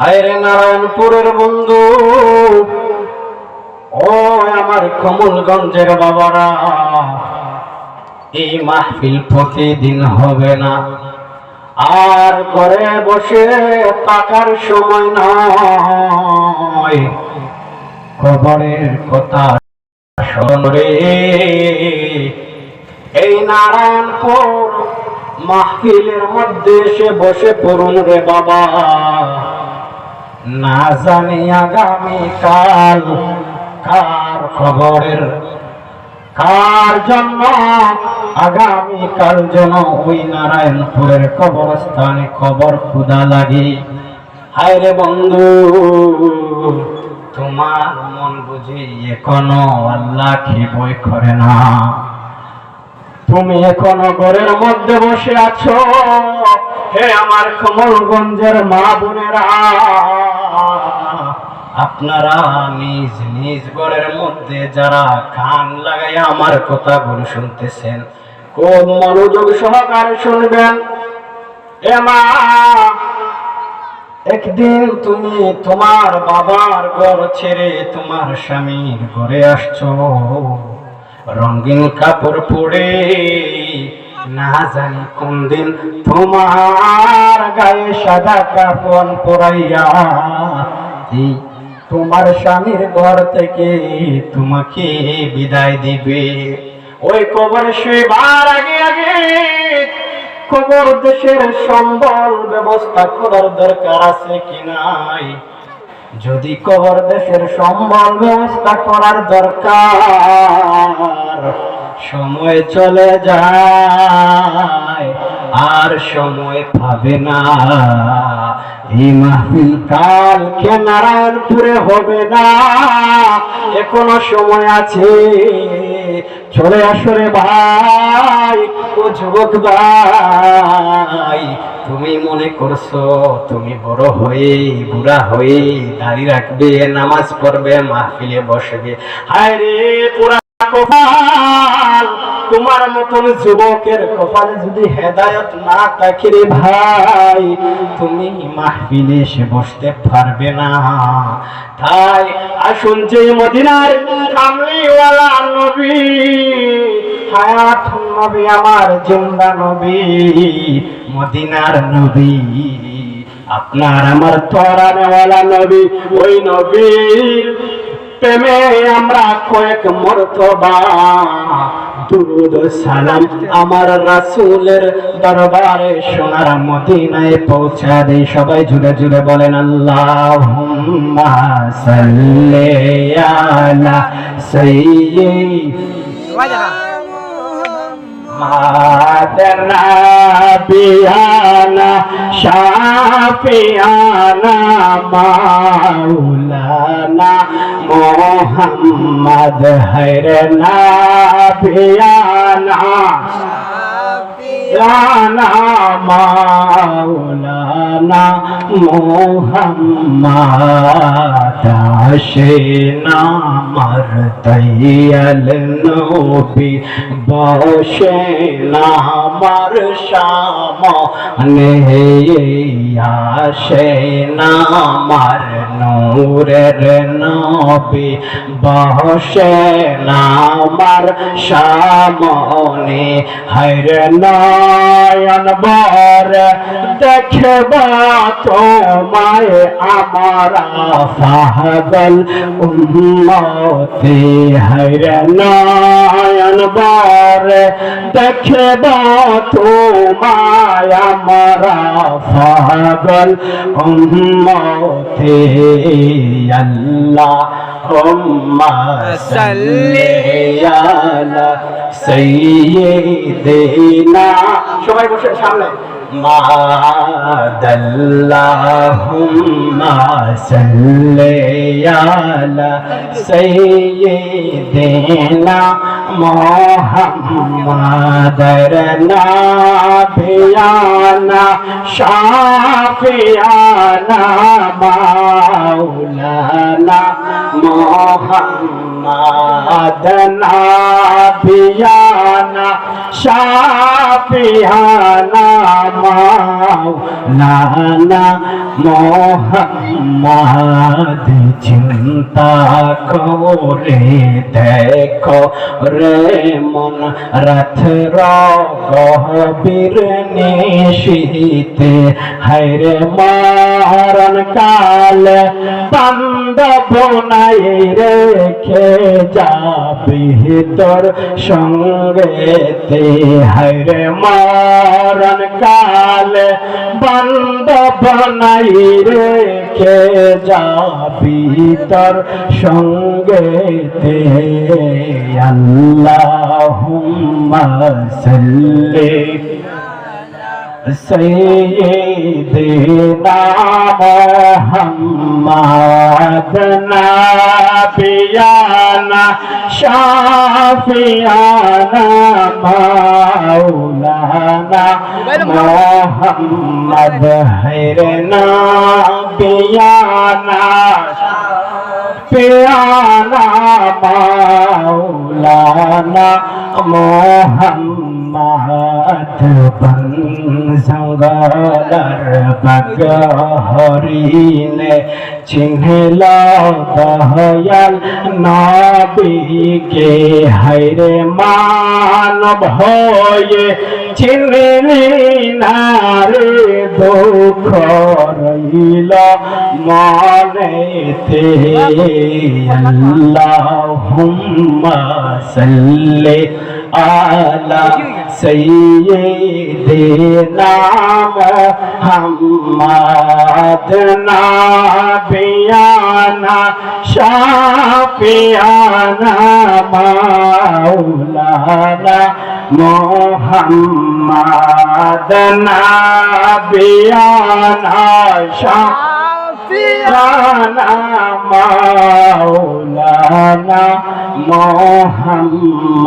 হায়রে নারায়ণপুরের বন্ধু। ও আমার কমলগঞ্জের বাবারা, এই মাহফিল প্রতিদিন হবে না। আর ঘরে বসে থাকার সময় নয়। খবরের কথা স্মরণ রে। এই নারায়ণপুর মাহফিলের মধ্যে এসে বসে পড়ুন রে বাবা। না জানি আগামীকাল কার খবরের, কার জন্য আগামীকাল যেন ওই নারায়ণপুরের কবরস্থানে খবর খুদা লাগে। হায় রে বন্ধু, তোমার মন বুঝি এখনও আল্লাহ কি বই করে না। তুমি এখনও ঘরের মধ্যে বসে আছো। হে আমার কমলগঞ্জের মা বোনেরা, আপনারা নিজ নিজ ঘরের মধ্যে যারা কান লাগাই আমার কথাগুলো শুনতেছেন খুব মনোযোগ সহকারে শুনবেন? একদিন তুমি তোমার বাবার ঘর ছেড়ে তোমার স্বামীর ঘরে আসছো। রঙিন কাপড় পরে, না জানি কোন দিন তোমার গায়ে সাদা কাপড় পরাইয়া তোমার স্বামীর ঘর থেকে তোমাকে বিদায় দিবে। ওই কবর শুইবার আগে আগে খবর দেশের সম্বল ব্যবস্থা করার দরকার আছে কি নাই? যদি কবর দেশের সম্বল ব্যবস্থা করার দরকার, সময় চলে যায়, আর সময় পাবে না। এই মাহফিল কালকে নারায়ণপুরে হবে না, এখনও সময় আছে। চলে আসো রে ভাই, ও যুবক ভাই তুমি মনে করছ, তুমি বড় হয়ে, বুড়া হয়ে দাড়ি রাখবে, নামাজ পড়বে, মাহফিলে বসবে। হায় রে পুরা কপাল! তোমার মতন যুবকের কপালে যদি হেদায়ত না থাকে রে ভাই, তুমি মাহফিলে এসে বসতে পারবে না। তাই আসুন যে মদিনার কামলিওয়ালা নবী, হায়াত নবী, আমার জিন্দা নবী, মদিনার নবী, আপনার আমার তরানেওয়ালা নবী, ওই নবীর প্রেমে আমরা কয়েক মর্তবা দুরুদ সালাম আমার রাসূলের দরবারে সোনার মদিনায় পৌঁছা দেই। সবাই জুড়ে জুড়ে বলেন, আল্লাহুম্মা সাল্লি আলা সাইয়্যিদিনা মাদনা বিয়ানা শাফিয়ানা মাওলানা মোহাম্মদ হরনা বিয়ানা। জানা মাওলানা মোহাম্মদ আশেনা মার তৈয়াল নবী, বসে না মার শাম নে আসে না মার নূরের নবী, বসে না মার শামনে হর নয়ন বর দেখবা তোমায় আমার পাগল উম্মতে হর নয়ন বর দেখবা তোমায় আমার পাগল উম্মতে আল্লাহ সাল্লি আলা সাইয়্যিদিনা সবাই বসে সামনে। মাদাল্লাহুম্মা সাল্লি আলা সাইয়্যিদিনা মুহাম্মাদার নাবিয়ানা শাফিয়ানা মাওলানা মোহাম্মদ নাবিয়ানা, শাফিয়ানা মাওলানা মোহাম্মদ, চিন্তা করে দেখো রে মন, রাত গহবীর নিশীতে হায়রে মারণ কাল, বান্ধব নাই রেখে যাবি তোর সঙ্গেতে। হায়রে মারণ কাল, বান্ধব নাই রেখে যাবি তোর সঙ্গেতে। আল্লাহুম্মা সাল্লি। سيدنا محمد نبينا شافينا مولانا محمد خيرنا بيانا پیانا مولانا محمد বন সঙ্গলার বগ হরিনে চিহ্নল দয়াল নবীকে, হায়রে মানব হয়ে চিনলি নারে দুঃখ রইল মনেতে আল্লাহুম্মা সাল্লি আলা সাইয়্যিদিনা মুহাম্মাদ নাবিয়ানা শাফিয়ানা মাওলানা মোহাম্মদ নাবিয়ানা শাফিয়ানা মাওলানা মোহাম্মদ